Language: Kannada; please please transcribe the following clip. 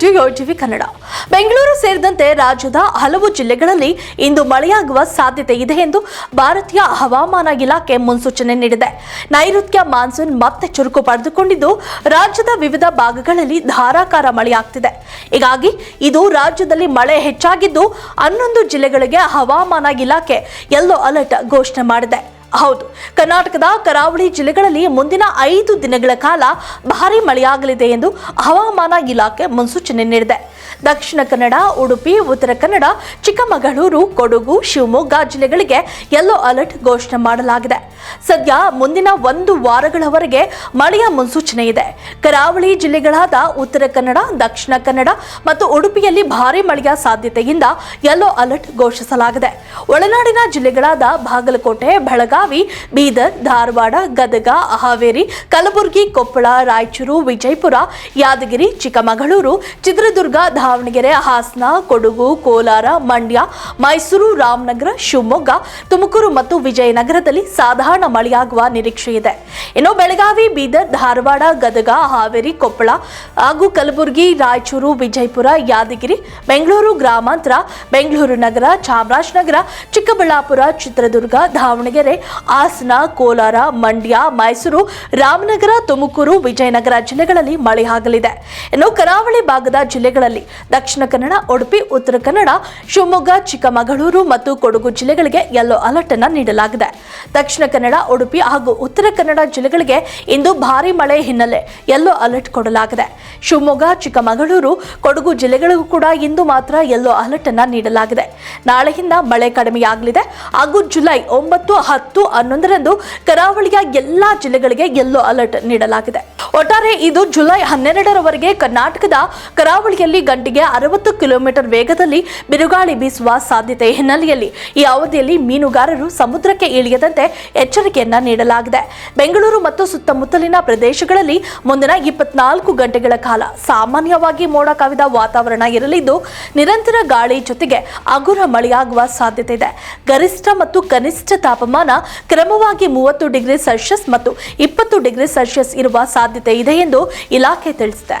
To TV Kannada. ಬೆಂಗಳೂರು ಸೇರಿದಂತೆ ರಾಜ್ಯದ ಹಲವು ಜಿಲ್ಲೆಗಳಲ್ಲಿ ಇಂದು ಮಳೆಯಾಗುವ ಸಾಧ್ಯತೆ ಇದೆ ಎಂದು ಭಾರತೀಯ ಹವಾಮಾನ ಇಲಾಖೆ ಮುನ್ಸೂಚನೆ ನೀಡಿದೆ. ನೈಋತ್ಯ ಮಾನ್ಸೂನ್ ಮತ್ತೆ ಚುರುಕು ಪಡೆದುಕೊಂಡಿದ್ದು, ರಾಜ್ಯದ ವಿವಿಧ ಭಾಗಗಳಲ್ಲಿ ಧಾರಾಕಾರ ಮಳೆಯಾಗ್ತಿದೆ. ಹೀಗಾಗಿ ಇದು ರಾಜ್ಯದಲ್ಲಿ ಮಳೆ ಹೆಚ್ಚಾಗಿದ್ದು, ಹನ್ನೊಂದು ಜಿಲ್ಲೆಗಳಿಗೆ ಹವಾಮಾನ ಇಲಾಖೆ ಯೆಲ್ಲೋ ಅಲರ್ಟ್ ಘೋಷಣೆ ಮಾಡಿದೆ. ಹೌದು. ಕರ್ನಾಟಕದ ಕರಾವಳಿ ಜಿಲ್ಲೆಗಳಲ್ಲಿ ಮುಂದಿನ ಐದು ದಿನಗಳ ಕಾಲ ಭಾರಿ ಮಳೆಯಾಗಲಿದೆ ಎಂದು ಹವಾಮಾನ ಇಲಾಖೆ ಮುನ್ಸೂಚನೆ ನೀಡಿದೆ. ದಕ್ಷಿಣ ಕನ್ನಡ, ಉಡುಪಿ, ಉತ್ತರ ಕನ್ನಡ, ಚಿಕ್ಕಮಗಳೂರು, ಕೊಡಗು, ಶಿವಮೊಗ್ಗ ಜಿಲ್ಲೆಗಳಿಗೆ ಯೆಲ್ಲೋ ಅಲರ್ಟ್ ಘೋಷಣೆ ಮಾಡಲಾಗಿದೆ. ಸದ್ಯ ಮುಂದಿನ ಒಂದು ವಾರಗಳವರೆಗೆ ಮಳೆಯ ಮುನ್ಸೂಚನೆ ಇದೆ. ಕರಾವಳಿ ಜಿಲ್ಲೆಗಳಾದ ಉತ್ತರ ಕನ್ನಡ, ದಕ್ಷಿಣ ಕನ್ನಡ ಮತ್ತು ಉಡುಪಿಯಲ್ಲಿ ಭಾರೀ ಮಳೆಯ ಸಾಧ್ಯತೆಯಿಂದ ಯೆಲ್ಲೋ ಅಲರ್ಟ್ ಘೋಷಿಸಲಾಗಿದೆ. ಒಳನಾಡಿನ ಜಿಲ್ಲೆಗಳಾದ ಬಾಗಲಕೋಟೆ, ಬೆಳಗಾವಿ, ಬೀದರ್, ಧಾರವಾಡ, ಗದಗ, ಹಾವೇರಿ, ಕಲಬುರಗಿ, ಕೊಪ್ಪಳ, ರಾಯಚೂರು, ವಿಜಯಪುರ, ಯಾದಗಿರಿ, ಚಿಕ್ಕಮಗಳೂರು, ಚಿತ್ರದುರ್ಗ ದಾವಣಗೆರೆ, ಹಾಸನ, ಕೊಡಗು, ಕೋಲಾರ, ಮಂಡ್ಯ, ಮೈಸೂರು, ರಾಮನಗರ, ಶಿವಮೊಗ್ಗ, ತುಮಕೂರು ಮತ್ತು ವಿಜಯನಗರದಲ್ಲಿ ಸಾಧಾರಣ ಮಳೆಯಾಗುವ ನಿರೀಕ್ಷೆ ಇದೆ. ಇನ್ನು ಬೆಳಗಾವಿ, ಬೀದರ್, ಧಾರವಾಡ, ಗದಗ, ಹಾವೇರಿ, ಕೊಪ್ಪಳ ಹಾಗೂ ಕಲಬುರಗಿ, ರಾಯಚೂರು, ವಿಜಯಪುರ, ಯಾದಗಿರಿ, ಬೆಂಗಳೂರು ಗ್ರಾಮಾಂತರ, ಬೆಂಗಳೂರು ನಗರ, ಚಾಮರಾಜನಗರ, ಚಿಕ್ಕಬಳ್ಳಾಪುರ, ಚಿತ್ರದುರ್ಗ, ದಾವಣಗೆರೆ, ಹಾಸನ, ಕೋಲಾರ, ಮಂಡ್ಯ, ಮೈಸೂರು, ರಾಮನಗರ, ತುಮಕೂರು, ವಿಜಯನಗರ ಜಿಲ್ಲೆಗಳಲ್ಲಿ ಮಳೆಯಾಗಲಿದೆ. ಇನ್ನು ಕರಾವಳಿ ಭಾಗದ ಜಿಲ್ಲೆಗಳಲ್ಲಿ ದಕ್ಷಿಣ ಕನ್ನಡ, ಉಡುಪಿ, ಉತ್ತರ ಕನ್ನಡ, ಶಿವಮೊಗ್ಗ, ಚಿಕ್ಕಮಗಳೂರು ಮತ್ತು ಕೊಡಗು ಜಿಲ್ಲೆಗಳಿಗೆ ಯೆಲ್ಲೋ ಅಲರ್ಟ್ ಅನ್ನು ನೀಡಲಾಗಿದೆ. ದಕ್ಷಿಣ ಕನ್ನಡ, ಉಡುಪಿ ಹಾಗೂ ಉತ್ತರ ಕನ್ನಡ ಜಿಲ್ಲೆಗಳಿಗೆ ಇಂದು ಭಾರೀ ಮಳೆ ಹಿನ್ನೆಲೆ ಯೆಲ್ಲೋ ಅಲರ್ಟ್ ಕೊಡಲಾಗಿದೆ. ಶಿವಮೊಗ್ಗ, ಚಿಕ್ಕಮಗಳೂರು, ಕೊಡಗು ಜಿಲ್ಲೆಗಳಿಗೂ ಕೂಡ ಇಂದು ಮಾತ್ರ ಯೆಲ್ಲೋ ಅಲರ್ಟ್ ಅನ್ನು ನೀಡಲಾಗಿದೆ. ನಾಳೆಯಿಂದ ಮಳೆ ಕಡಿಮೆಯಾಗಲಿದೆ ಹಾಗೂ ಜುಲೈ ಒಂಬತ್ತು, ಹತ್ತು, ಹನ್ನೊಂದರಂದು ಕರಾವಳಿಯ ಎಲ್ಲಾ ಜಿಲ್ಲೆಗಳಿಗೆ ಯೆಲ್ಲೋ ಅಲರ್ಟ್ ನೀಡಲಾಗಿದೆ. ಒಟ್ಟಾರೆ ಇದು ಜುಲೈ ಹನ್ನೆರಡರವರೆಗೆ ಕರ್ನಾಟಕದ ಕರಾವಳಿಯಲ್ಲಿ ಗಂಟೆಗೆ ಅರವತ್ತು ಕಿಲೋಮೀಟರ್ ವೇಗದಲ್ಲಿ ಬಿರುಗಾಳಿ ಬೀಸುವ ಸಾಧ್ಯತೆ ಹಿನ್ನೆಲೆಯಲ್ಲಿ ಈ ಅವಧಿಯಲ್ಲಿ ಮೀನುಗಾರರು ಸಮುದ್ರಕ್ಕೆ ಇಳಿಯದಂತೆ ಎಚ್ಚರಿಕೆಯನ್ನ ನೀಡಲಾಗಿದೆ. ಬೆಂಗಳೂರು ಮತ್ತು ಸುತ್ತಮುತ್ತಲಿನ ಪ್ರದೇಶಗಳಲ್ಲಿ ಮುಂದಿನ ಇಪ್ಪತ್ನಾಲ್ಕು ಗಂಟೆಗಳ ಕಾಲ ಸಾಮಾನ್ಯವಾಗಿ ಮೋಡ ಕವಿದ ವಾತಾವರಣ ಇರಲಿದ್ದು, ನಿರಂತರ ಗಾಳಿ ಜೊತೆಗೆ ಅಗುರ ಮಳೆಯಾಗುವ ಸಾಧ್ಯತೆ ಇದೆ. ಗರಿಷ್ಠ ಮತ್ತು ಕನಿಷ್ಠ ತಾಪಮಾನ ಕ್ರಮವಾಗಿ ಮೂವತ್ತು ಡಿಗ್ರಿ ಸೆಲ್ಸಿಯಸ್ ಮತ್ತು ಇಪ್ಪತ್ತು ಡಿಗ್ರಿ ಸೆಲ್ಸಿಯಸ್ ಇರುವ ಸಾಧ್ಯತೆ ಇದೆ ಎಂದು ಇಲಾಖೆ ತಿಳಿಸಿದೆ.